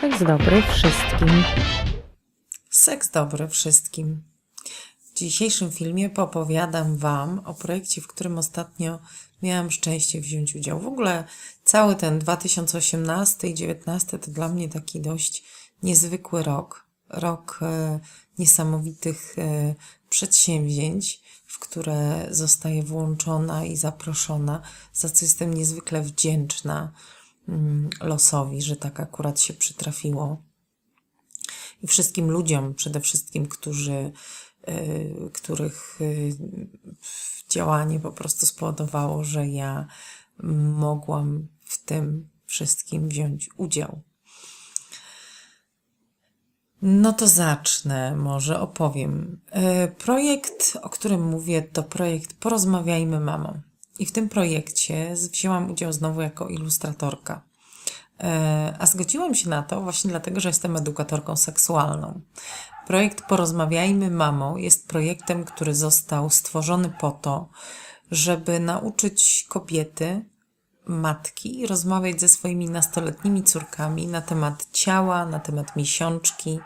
Seks dobry wszystkim. Seks dobry wszystkim. W dzisiejszym filmie popowiadam Wam o projekcie, w którym ostatnio miałam szczęście wziąć udział. W ogóle cały ten 2018 i 2019 to dla mnie taki dość niezwykły rok. Rok e, niesamowitych e, przedsięwzięć, w które zostaję włączona i zaproszona, za co jestem niezwykle wdzięczna losowi, że tak akurat się przytrafiło i wszystkim ludziom przede wszystkim, którzy, y, których y, działanie po prostu spowodowało, że ja mogłam w tym wszystkim wziąć udział. No to zacznę, może opowiem. Y, Projekt, o którym mówię, to projekt Porozmawiajmy Mamo. I w tym projekcie wzięłam udział znowu jako ilustratorka. E, A zgodziłam się na to właśnie dlatego, że jestem edukatorką seksualną. Projekt Porozmawiajmy Mamo jest projektem, który został stworzony po to, żeby nauczyć kobiety, matki rozmawiać ze swoimi nastoletnimi córkami na temat ciała, na temat miesiączki,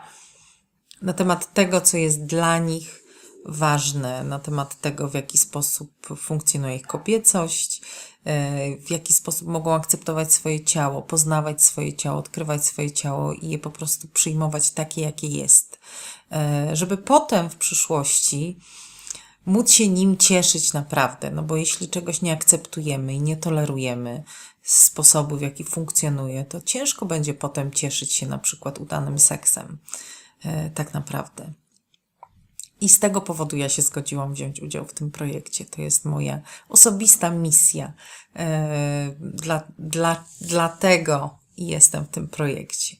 na temat tego, co jest dla nich ważne, na temat tego, w jaki sposób funkcjonuje ich kobiecość, e, w jaki sposób mogą akceptować swoje ciało, poznawać swoje ciało, odkrywać swoje ciało i je po prostu przyjmować takie, jakie jest. E, Żeby potem w przyszłości móc się nim cieszyć naprawdę, no bo jeśli czegoś nie akceptujemy i nie tolerujemy sposobu, w jaki funkcjonuje, to ciężko będzie potem cieszyć się na przykład udanym seksem. E, Tak naprawdę. I z tego powodu ja się zgodziłam wziąć udział w tym projekcie. To jest moja osobista misja. E, Dla, dla, dlatego jestem w tym projekcie.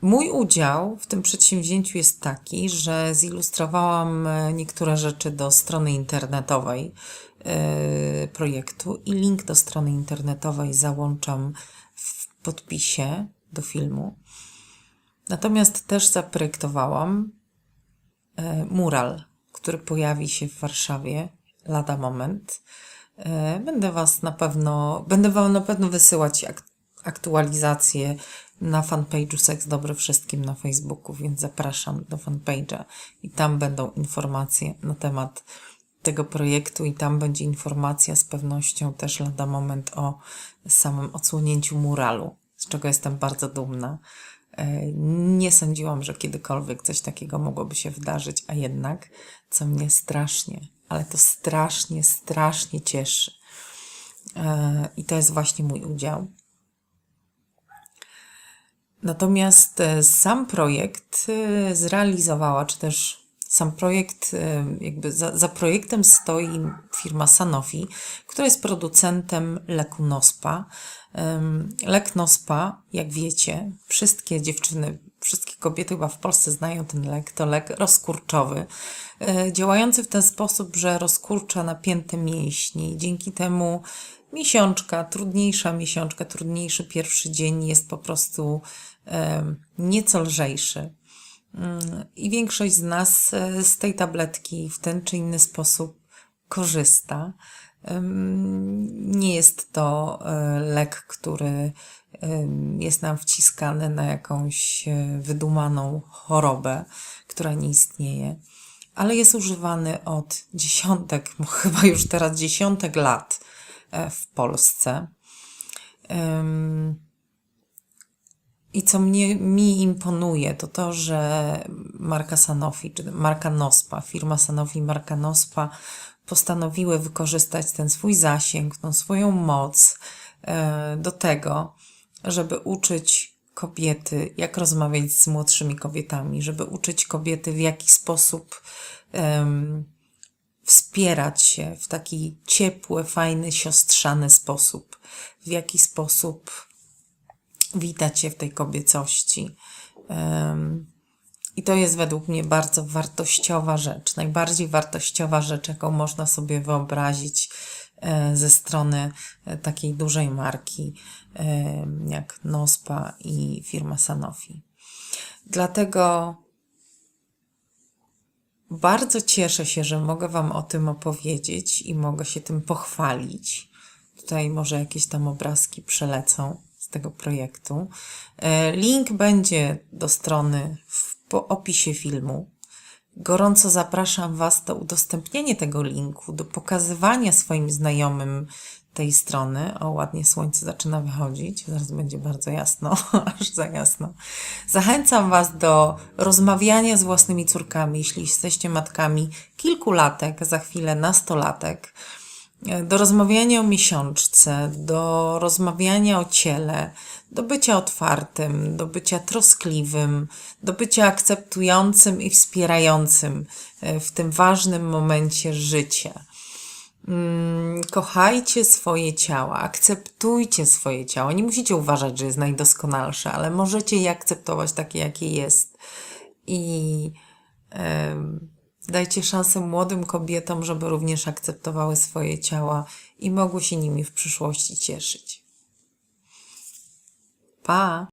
Mój udział w tym przedsięwzięciu jest taki, że zilustrowałam e, niektóre rzeczy do strony internetowej e, projektu i link do strony internetowej załączam w podpisie do filmu. Natomiast też zaprojektowałam e, mural, który pojawi się w Warszawie lada moment. E, Będę Was na pewno, będę Wam na pewno wysyłać ak aktualizacje na fanpage'u Seks Dobry Wszystkim na Facebooku, więc zapraszam do fanpage'a i tam będą informacje na temat tego projektu i tam będzie informacja z pewnością też lada moment o samym odsłonięciu muralu, z czego jestem bardzo dumna. E, Nie sądziłam, że kiedykolwiek coś takiego mogłoby się wydarzyć, a jednak, co mnie strasznie, ale to strasznie, strasznie cieszy. E, I to jest właśnie mój udział. Natomiast e, sam projekt zrealizowała, czy też sam projekt, e, jakby za, za projektem stoi firma Sanofi, która jest producentem leku Nospa. Lek Nospa, jak wiecie, wszystkie dziewczyny, wszystkie kobiety chyba w Polsce znają ten lek, to lek rozkurczowy, e, działający w ten sposób, że rozkurcza napięte mięśnie i dzięki temu miesiączka, trudniejsza miesiączka, trudniejszy pierwszy dzień jest po prostu nieco lżejszy. I większość z nas e, z tej tabletki w ten czy inny sposób korzysta. Nie jest to e, lek, który jest nam wciskany na jakąś e, wydumaną chorobę, która nie istnieje, ale jest używany od dziesiątek, chyba już teraz dziesiątek lat w Polsce. I co mnie, mi imponuje, to to, że marka Sanofi, czy marka Nospa, firma Sanofi i marka Nospa postanowiły wykorzystać ten swój zasięg, tą swoją moc e, do tego, żeby uczyć kobiety, jak rozmawiać z młodszymi kobietami, żeby uczyć kobiety, w jaki sposób wspierać się w taki ciepły, fajny, siostrzany sposób, w jaki sposób witać się w tej kobiecości. I to jest według mnie bardzo wartościowa rzecz, najbardziej wartościowa rzecz, jaką można sobie wyobrazić e, ze strony e, takiej dużej marki em, jak Nospa i firma Sanofi. Dlatego bardzo cieszę się, że mogę Wam o tym opowiedzieć i mogę się tym pochwalić. Tutaj może jakieś tam obrazki przelecą tego projektu. E, Link będzie do strony w opisie filmu. Gorąco zapraszam Was do udostępnienia tego linku, do pokazywania swoim znajomym tej strony. O, ładnie słońce zaczyna wychodzić, zaraz będzie bardzo jasno, aż za jasno. Zachęcam Was do rozmawiania z własnymi córkami, jeśli jesteście matkami kilkulatek, za chwilę nastolatek do rozmawiania o miesiączce, do rozmawiania o ciele, do bycia otwartym, do bycia troskliwym, do bycia akceptującym i wspierającym e, w tym ważnym momencie życia. Mm, Kochajcie swoje ciała, akceptujcie swoje ciało. Nie musicie uważać, że jest najdoskonalsze, ale możecie je akceptować takie, jakie jest. I em, dajcie szansę młodym kobietom, żeby również akceptowały swoje ciała i mogły się nimi w przyszłości cieszyć. Pa!